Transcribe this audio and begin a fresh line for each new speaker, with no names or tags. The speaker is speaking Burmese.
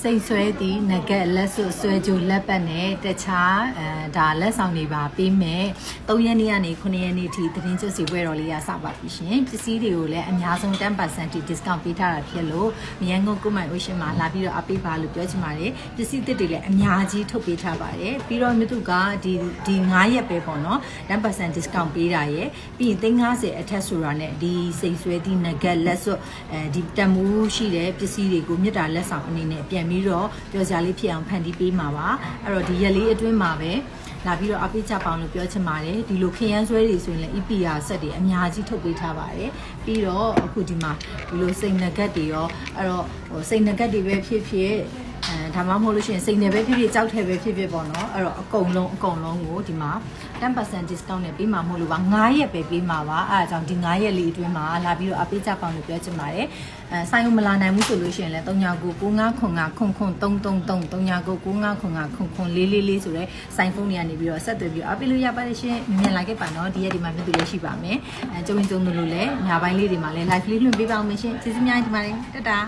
စိတ်ဆွဲသည့်ငကက်လက်စွပ်ဆွဲကြိုလက်ပတ်နဲ့တခြားအဲဒါလက်ဆောင်တွေပါပေးမယ်3ရက်နေ့ကနေ9ရက်နေ့ထိသတင်းကျွတ်စီပွဲတော်လေးရစပါပြီရှင်ပစ္စည်းတွေကိုလည်းအများဆုံး10%ထိ discount ပေးထားတာဖြစ်လို့မြန်ကုန်ကိုမိုင် ocean မှာလာပြီးတော့အပေးပါလို့ပြောချင်ပါတယ်ပစ္စည်းသစ်တွေလည်းအများကြီးထုတ်ပေးထားပါတယ်ပြီးတော့မြတုကဒီဒီ9ရက်ပဲပေါ့နော်10% discount ပေးတာရယ်ပြီးရင်350အထက်ဆိုတာနဲ့ဒီစိတ်ဆွဲသည့်ငကက်လက်စွပ်အဲဒီတန်မိုးရှိတဲ့ပစ္စည်းတွေကိုမြတ်တာလက်ဆောင်အနေနဲ့ပြန်ပြီးတော့ပြောစရာလေးဖြစ်အောင်ဖန်တီးပေးမှာပါအဲ့တော့ဒီရက်လေးအတွင်းမှာပဲလာပြီးတော့အပိချပောင်းလို့ပြောချင်ပါတယ်ဒီလိုခရမ်းဆွဲတွေဆိုရင်လည်း EPR ဆက်တွေအများကြီးထုတ်ပေးထားပါတယ်ပြီးတော့အခုဒီမှာဒီလိုစိတ်နဂတ်တွေရောအဲ့တော့ဟိုစိတ်နဂတ်တွေပဲဖြစ်ဖြစ်အဲ ဒါမှမဟုတ်လို့ရှိရင်စိတ်နယ်ပဲဖြစ်ဖြစ်ကြောက်ထဲပဲဖြစ်ဖြစ်ပေါ့နော်အဲ့တော့အကုန်လုံးအကုန်လုံးကိုဒီမှာ10% discount နဲ့ပေးမှာမဟုတ်လို့ပါ9ရက်ပဲပေးမှာပါအဲအကြောင်းဒီ9ရက်လေးအတွင်းမှာလာပြီးတော့အပိချပောင်းလို့ပြောချင်ပါတယ်အဲဆိုင်ုံမလာနိုင်ဘူးဆိုလို့ရှိရင်လည်း3999ခွန်ခွန်333 3999ခွန်ခွန်444ဆိုတဲ့ဆိုင်ဖုန်းတွေကနေပြီးတော့ဆက်သွယ်ပြီးအပိလို့ရပါတယ်ရှင်မြင်လိုက်ခဲ့ပါနော်ဒီရက်ဒီမှာမြင်သူလေးရှိပါမယ်အဲကျုံကျုံတို့လို့လည်းညာပိုင်းလေးတွေမှာလည်း live လေးလွှင့်ပေးပါအောင်မရှင်ကျေးဇူးများတင်ပါတယ်တတား